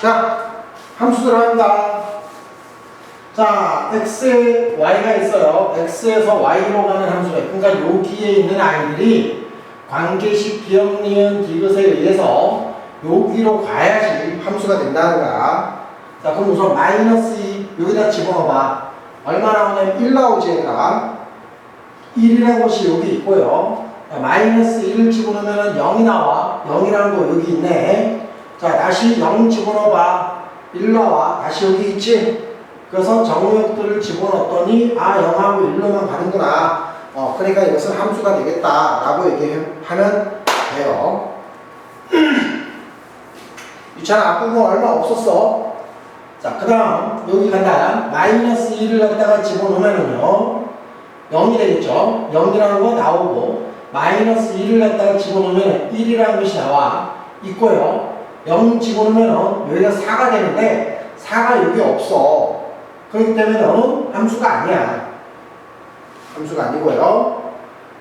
자, 함수 들어간다. 자, x에 y가 있어요. x에서 y로 가는 함수가 그러니까 여기에 있는 아이들이 관계식 니은, 디귿에 의해서 여기로 가야지 함수가 된다는 거야. 자, 그럼 우선 마이너스 2 여기다 집어넣어봐. 얼마 나오냐면 1 나오지 얘가. 1이라는 것이 여기 있고요. 자, 마이너스 1을 집어넣으면 0이 나와. 0이라는 거 여기 있네. 자, 다시 0 집어넣어봐. 1 나와. 다시 여기 있지? 그래서 정역들을 집어넣었더니 아 0하고 1로만 가는구나. 어 그러니까 이것은 함수가 되겠다 라고 얘기하면 돼요. 유찬아 앞부분 얼마 없었어. 자 그 다음 여기 간다. 마이너스 1을 갖다가 집어넣으면은요 0이 되겠죠. 0이라는 거 나오고 마이너스 1을 갖다가 집어넣으면 1이라는 것이 나와 있고요. 0 집어넣으면 여기가 4가 되는데 4가 여기 없어. 그렇기 때문에 너는 함수가 아니야. 함수가 아니고요.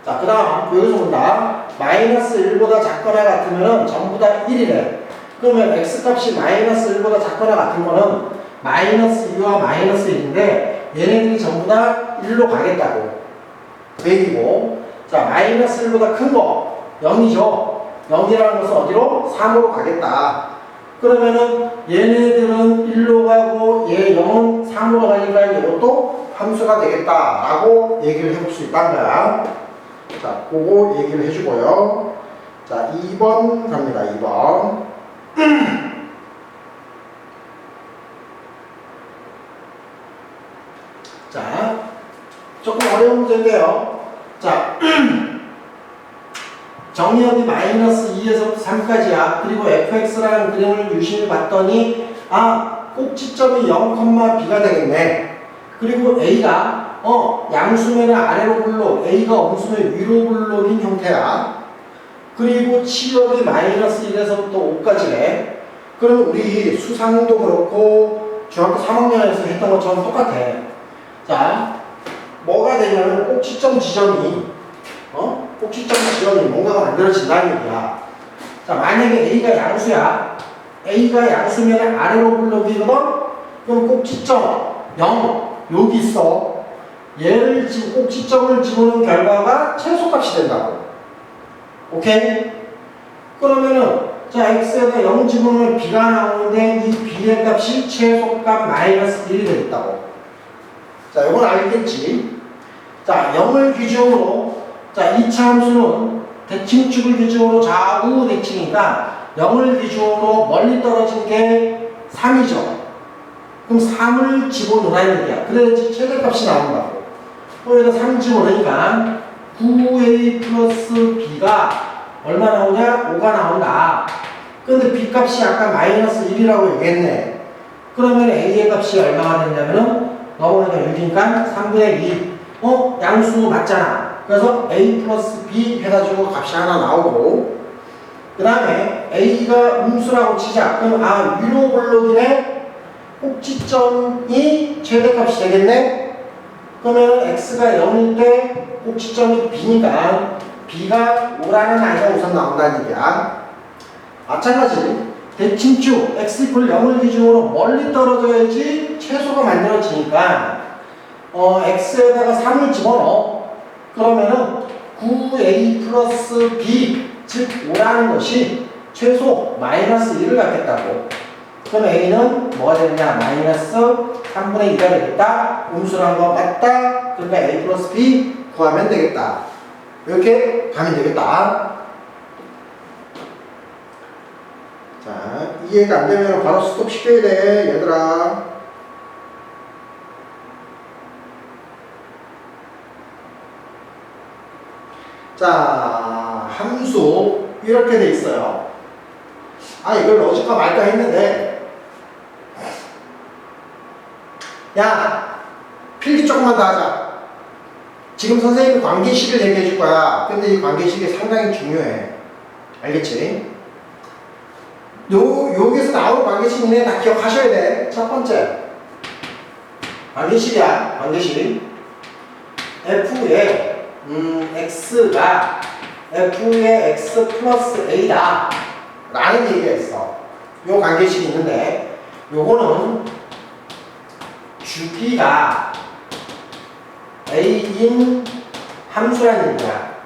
자, 그 다음 여기서 본다. 마이너스 1보다 작거나 같으면 전부 다 1이래. 그러면 x값이 마이너스 1보다 작거나 같은 거는 마이너스 2와 마이너스 1인데 얘네들이 전부 다 1로 가겠다고. 그 얘기고. 자, 마이너스 1보다 큰 거 0이죠. 0이라는 것은 어디로? 3으로 가겠다. 그러면은 얘네들은 1로 가고 얘 0은 3으로 가니까 이것도 함수가 되겠다라고 얘기를 해볼 수 있다는 거야. 자, 그거 얘기를 해주고요. 자, 2번 갑니다. 2번. 자, 조금 어려운 문제인데요. 자, 정의역이 마이너스 2에서 3까지야. 그리고 fx라는 그림을 유심히 봤더니 아 꼭지점이 0,b가 되겠네. 그리고 a가 어 양수면의 아래로 블록, a가 엄수면 위로 블록인 형태야. 그리고 치역이 마이너스 1에서부터 5까지래. 그럼 우리 수상도 그렇고 중학교 3학년에서 했던 것처럼 똑같아. 자, 뭐가 되냐면 꼭지점 지점이 어? 꼭지점 지점이 뭔가가 만들어진다는 얘기야. 자, 만약에 A가 양수야. A가 양수면 아래로 블록이거든? 그럼 꼭지점 0, 여기 있어. 얘를 지금 꼭지점을 집어넣은 결과가 최소값이 된다고. 오케이? 그러면은, 자, X에다 0 집어넣으면 B가 나오는데 이 B의 값이 최소값 마이너스 1이 되겠다고. 자, 이건 알겠지? 자, 0을 기준으로 자, 2차 함수는 대칭축을 기준으로 좌우 대칭이니까 0을 기준으로 멀리 떨어진 게 3이죠. 그럼 3을 집어넣으라는 얘기야. 그래야지 최대값이 나온다고. 또 여기다 3 집어넣으니까 9a 플러스 b가 얼마 나오냐? 5가 나온다. 근데 b 값이 아까 마이너스 1이라고 얘기했네. 그러면 a의 값이 얼마가 됐냐면은 넘어가니까 6이니까 3분의 2. 어? 양수 맞잖아. 그래서 a 플러스 b 해가지고 값이 하나 나오고 그 다음에 a가 음수라고 치자. 그럼 아 위로 블록이네 꼭지점이 최대값이 되겠네. 그러면 x가 0일 때 꼭지점이 b니까 b가 5라는 아이가 우선 나온다는 얘기야. 마찬가지 대칭축 x 이퀄 0을 기준으로 멀리 떨어져야지 최소가 만들어지니까 어, x에다가 3을 집어넣어. 그러면은 9a 플러스 b, 즉 5라는 것이 최소 마이너스 1을 갖겠다고. 그럼 a는 뭐가 되느냐? 마이너스 3분의 2가 되겠다. 음수란 거 맞다. 그러니까 a 플러스 b 구하면 되겠다. 이렇게 가면 되겠다. 자, 이해가 안 되면 바로 스톱 시켜야 돼, 얘들아. 자, 함수 이렇게 돼 있어요. 아, 이걸 넣어줄까 말까 했는데 야, 필기 조금만 더 하자. 지금 선생님이 관계식을 얘기해 줄 거야. 근데 이 관계식이 상당히 중요해. 알겠지? 요, 여기서 나오는 관계식 이네 다 기억하셔야 돼. 첫 번째. 관계식이야, 관계식. F에 음, x가 f의 x 플러스 a다 라는 얘기가 있어 요 관계식이 있는데 요거는 주기가 a인 함수라는 얘기야.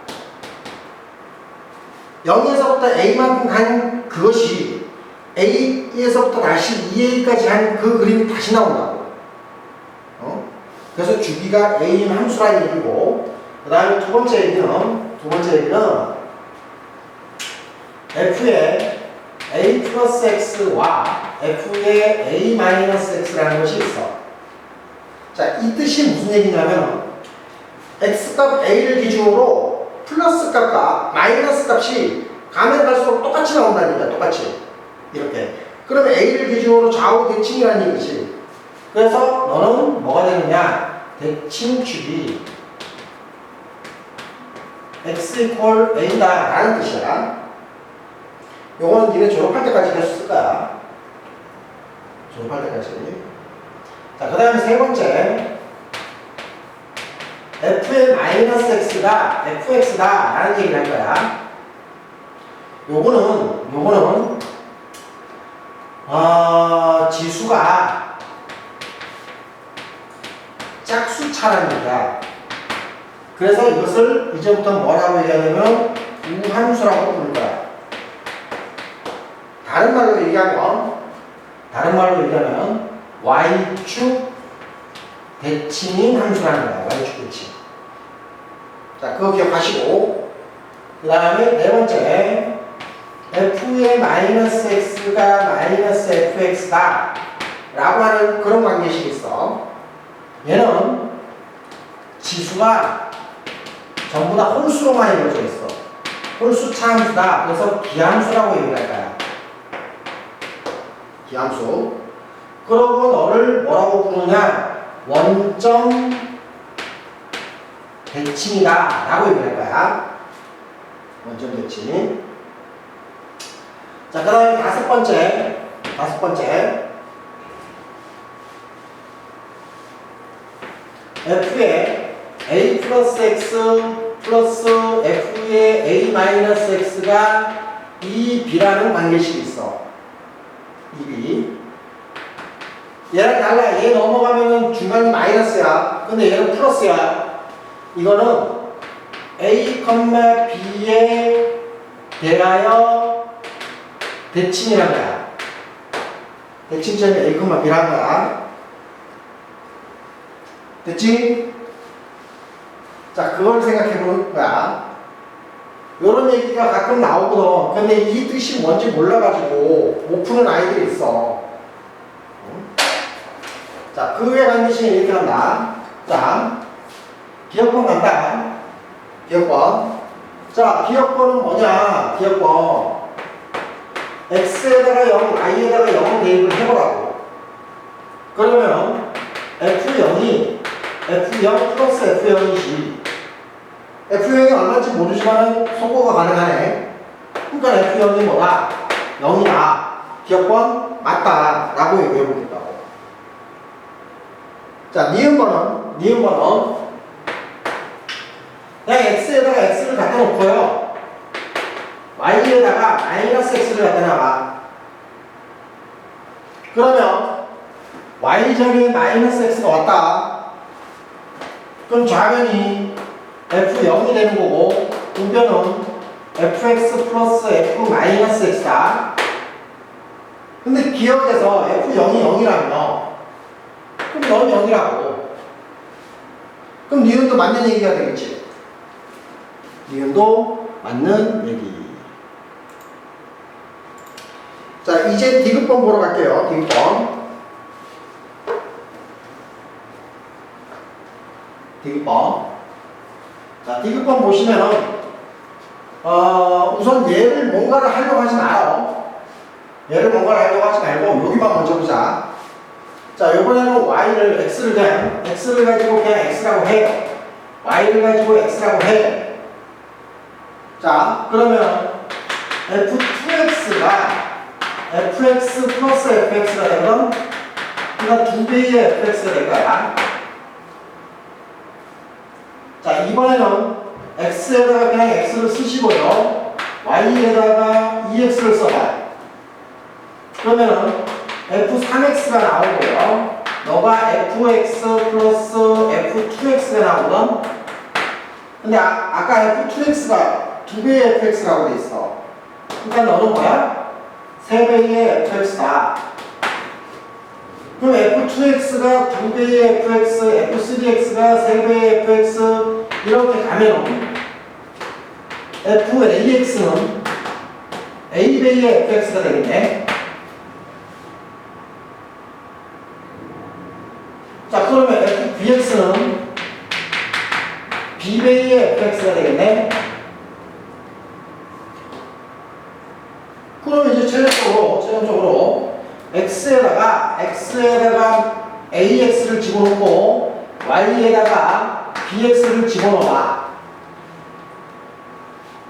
0에서부터 a만큼 간 그것이 a에서부터 다시 2a까지 한 그 그림이 다시 나온다고. 어? 그래서 주기가 a인 함수라는 얘기고 그 다음에 두 번째 얘기는 두 번째 얘기는 f의 a 플러스 x와 f의 a 마이너스 x라는 것이 있어. 자, 이 뜻이 무슨 얘기냐면 x값 a를 기준으로 플러스 값과 마이너스 값이 가면 갈수록 똑같이 얘기야, 똑같이. 이렇게. 그러면 a를 기준으로 좌우 대칭이라는 얘기지. 그래서 너는 뭐가 되느냐? 대칭축이 x 이퀄 a다 라는 뜻이야. 요거는 니네 졸업할 때까지 할수 있을 거야. 졸업할 때까지. 자, 그 다음에 세 번째. f의 마이너스 x가 fx다 라는 얘기를 할 거야. 요거는, 요거는, 어, 지수가 짝수차라는 얘기야. 그래서 이것을 이제부터 뭐라고 얘기하냐면 우함수라고 부를 거야. 다른 말로 얘기하면, 다른 말로 얘기하면, y축 대칭인 함수라는 거야. y축 대칭. 자, 그거 기억하시고, 그 다음에 네 번째, f의 마이너스 x가 마이너스 fx다. 라고 하는 그런 관계식이 있어. 얘는 지수가 전부 다 홀수로만 이루어져 있어. 홀수 차 함수다. 그래서 기함수라고 얘기를 할 거야. 기함수. 그러고 너를 뭐라고 부르냐? 원점 대칭이다. 라고 얘기할 거야. 원점 대칭. 자, 그 다음에 다섯 번째. 다섯 번째. f의 a 플러스 x 플러스 f의 a 마이너스 x가 2b라는 관계식이 있어. 2b. 얘랑 달라. 얘 넘어가면은 중간이 마이너스야. 근데 얘는 플러스야. 이거는 a, b에 대하여 대칭이란 거야. 대칭점이 a, b란 거야. 됐지? 자, 그걸 생각해 보는 거야. 요런 얘기가 가끔 나오거든. 근데 이 뜻이 뭔지 몰라가지고 못 푸는 아이들이 있어. 응? 자, 그외 관계식은 이렇게 한다. 자, 기억번 간다. 기억번. 자, 기억번은 뭐냐? 기억번. x에다가 0, y에다가 0 대입을 해보라고. 그러면 f0이 F0 플러스 F0이지. F0이 얼마인지 모르지만 소거가 가능하네. 그러니까 F0이 뭐다? 0이다. 기억번 맞다. 라고 얘기해 보겠다고. 자, 니은번은, 니은번은 그냥 X에다가 X를 갖다 놓고요. Y에다가 마이너스 X를 갖다 놔봐. 그러면 Y절에 마이너스 X가 왔다. 그럼 좌변이 F0이 되는 거고 우변은 fx 플러스 f 마이너스 x다. 근데 기억에서 f0이 0이라며. 그럼 0이 0이라고. 그럼 니은도 맞는 얘기가 되겠지? 니은도 맞는 얘기. 자 이제 디귿번 보러 갈게요 디귿번. 디귿번. 자, 디귿번 보시면은, 어, 우선 얘를 뭔가를 하려고 하지 마요. 얘를 뭔가를 하려고 하지 말고, 여기만 먼저 보자. 자, 이번에는 y를, x를 그냥, x를 가지고 그냥 x라고 해요. y를 가지고 x라고 해. 자, 그러면 f2x가 fx 플러스 fx가 되면, 그러니까 두 배의 fx가 될 거야. 자, 이번에는 x에다가 그냥 x를 쓰시고요. y에다가 2x를 써봐요. 그러면은 F3X가 나오고요. 너가 FX 플러스 F2X가 나오거든. 근데 아, 아까 F2X가 두 배의 FX라고 돼 있어. 그러니까 너는 뭐야? 세 배의 FX다. 그럼 F2X가 두 배의 FX, F3X가 세 배의 FX 이렇게 가면 FAX는 A배의 FX가 되겠네. 자, 그러면 FBX는 B배의 FX가 되겠네. 그럼 이제 최종적으로, 최종적으로 X에다가, X에다가 AX를 집어넣고 Y에다가 BX를 집어넣어봐.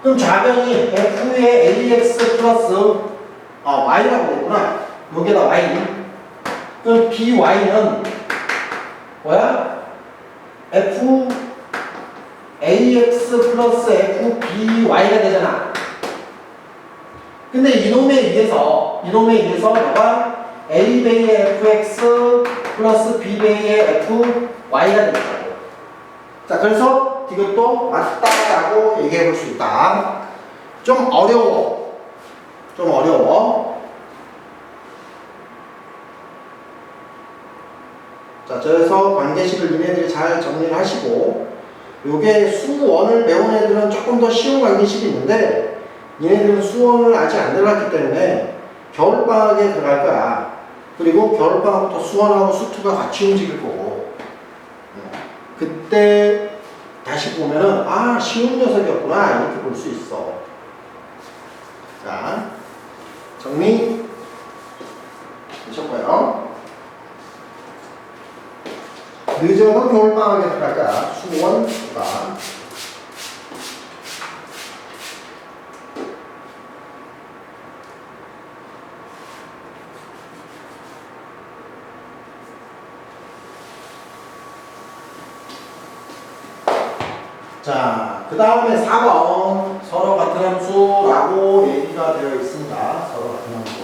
그럼 좌변이 F의 AX 플러스 아, Y라고 되구나. 여기다 Y. 그럼 BY는 뭐야? F AX 플러스 FBY가 되잖아. 근데 이놈에 의해서 이놈에 의해서 너가 A배의 FX 플러스 B배의 FY가 된다고. 자, 그래서 이것도 맞다라고 얘기해 볼 수 있다. 좀 어려워. 좀 어려워. 자, 그래서 관계식을 니네들이 잘 정리를 하시고, 요게 수원을 배운 애들은 조금 더 쉬운 관계식이 있는데, 니네들은 수원을 아직 안 들어갔기 때문에 겨울방학에 들어갈 거야. 그리고 겨울방학부터 수원하고 수투가 같이 움직일 거고, 그때 다시 보면은 아 쉬운 녀석이었구나 이렇게 볼 수 있어. 자 정리 되셨고요. 늦어도 겨울방학에 들어갈 거야. 수원 수가. 자, 그 다음에 4번 서로 같은 함수라고 얘기가 되어 있습니다. 서로 같은 함수.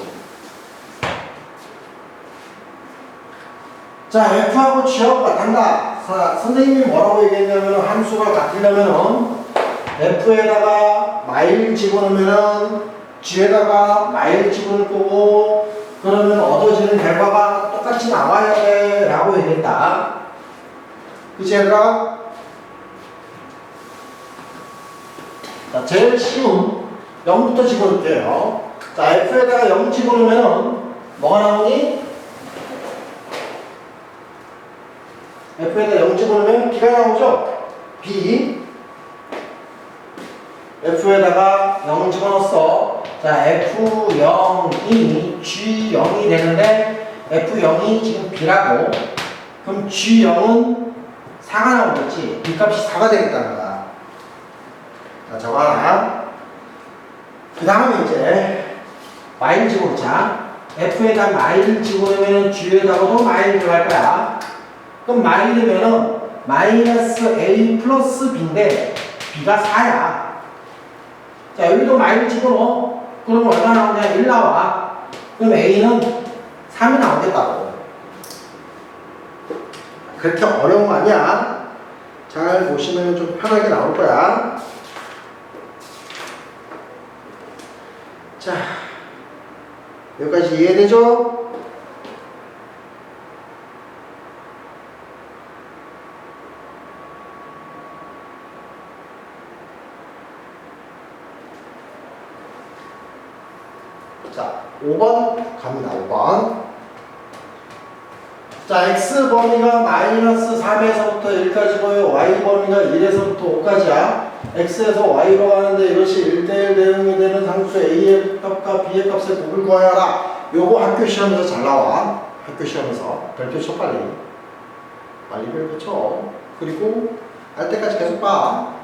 자, F하고 G하고 같단다. 자, 선생님이 뭐라고 얘기했냐면 함수가 같으려면은 F에다가 마일 집어넣으면은 G에다가 마일 집어넣을 거고 그러면 얻어지는 결과가 똑같이 나와야 돼 라고 얘기했다. 그치 얘들아? 자, 제일 쉬운 0부터 집어넣을게요. 자, F에다가 0 집어넣으면 뭐가 나오니? F에다 0 집어넣으면 B가 나오죠? B. F에다가 0 집어넣었어. 자, F0이 G0이 되는데 F0이 지금 B라고. 그럼 G0은 4가 나오겠지? B 값이 4가 되겠다는 거야. 하나. 그 다음에 이제 마일 집어넣자. F에다 마일 집어넣으면 G에다가도 마일 들어갈 거야. 그럼 마일이면은 마이너스 A 플러스 B인데 B가 4야. 자, 여기도 마일 집어넣어. 그러면 얼마 나오냐? 1 나와. 그럼 A는 3이 나오겠다고. 그렇게 어려운 거 아니야. 잘 보시면 좀 편하게 나올 거야. 자, 여기까지 이해되죠? 자, 5번 갑니다. 5번. 자, x 범위가 마이너스 3에서부터 1까지 고요. y 범위가 1에서부터 5까지야. x에서 y로 가는데 이것이 1대1 대응이 되는 상수 a의 값과 b의 값의 곱을 구하여라. 요거 학교 시험에서 잘 나와. 학교 시험에서. 별표 쳐 빨리. 빨리 별표 쳐. 그리고 알 때까지 계속 봐.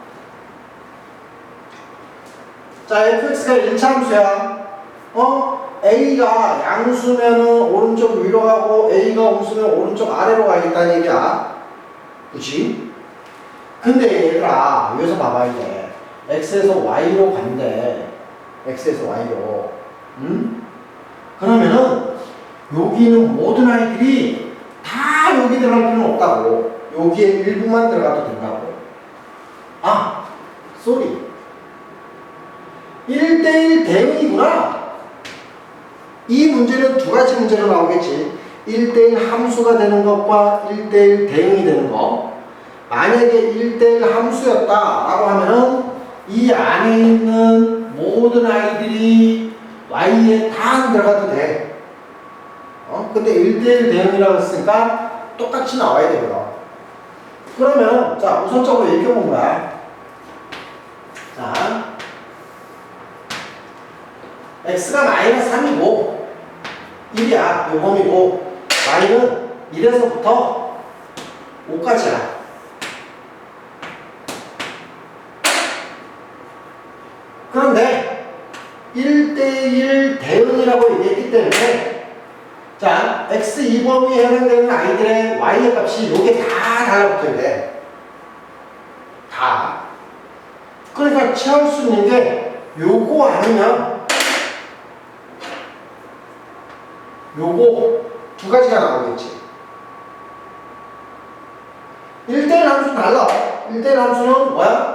자, fx가 1차 함수야. 어? A가 양수면은 오른쪽 위로 가고 A가 음수면 오른쪽 아래로 가겠다는 얘기야. 그치? 근데 얘들아, 여기서 봐봐야 돼. X에서 Y로 간대. X에서 Y로. 응? 그러면은 여기 있는 모든 아이들이 다 여기 들어갈 필요는 없다고. 여기에 일부만 들어가도 된다고. 아, 쏘리. 1대1 대응이구나. 이 문제는 두 가지 문제로 나오겠지. 1대1 함수가 되는 것과 1대1 대응이 되는 것. 만약에 1대1 함수였다라고 하면은 이 안에 있는 모든 아이들이 y에 다안 들어가도 돼. 어? 근데 1대1 대응이라고 했으니까 똑같이 나와야 되거든. 그러면 자 우선적으로 읽혀본 거야. 자, x가 마이너스 3이고 1이야 요범이고 y는 1에서부터 5까지야. 그런데 1대1 대응이라고 얘기했기 때문에 자 x 2범위에 해당되는 아이들의 y의 값이 요게 다 달라붙어야 돼. 다. 그러니까 취할 수 있는 게 요거 아니면 요거 두 가지가 나오겠지. 1대1 함수는 달라. 1대1 함수는 뭐야?